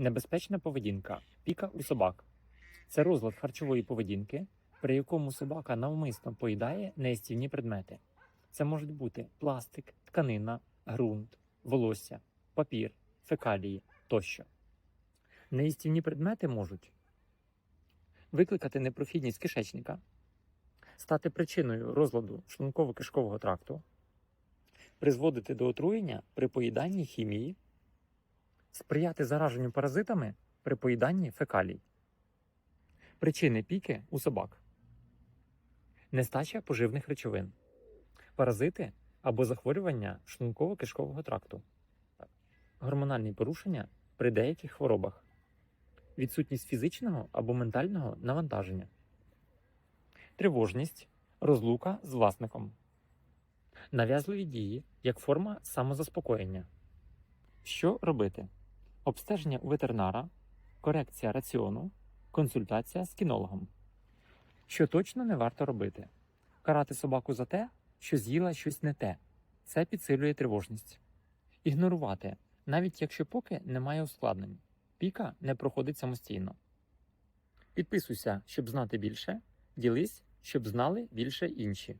Небезпечна поведінка. Піка у собак. Це розлад харчової поведінки, при якому собака навмисно поїдає неїстівні предмети. Це можуть бути пластик, тканина, ґрунт, волосся, папір, фекалії тощо. Неїстівні предмети можуть викликати непрохідність кишечника, стати причиною розладу шлунково-кишкового тракту, призводити до отруєння при поїданні хімії, сприяти зараженню паразитами при поїданні фекалій. Причини піки у собак. Нестача поживних речовин, паразити або захворювання шлунково-кишкового тракту, гормональні порушення при деяких хворобах, відсутність фізичного або ментального навантаження, тривожність, розлука з власником, нав'язливі дії як форма самозаспокоєння. Що робити? Обстеження у ветеринара, корекція раціону, консультація з кінологом. Що точно не варто робити? Карати собаку за те, що з'їла щось не те. Це підсилює тривожність. Ігнорувати, навіть якщо поки немає ускладнень. Піка не проходить самостійно. Підписуйся, щоб знати більше. Ділись, щоб знали більше інші.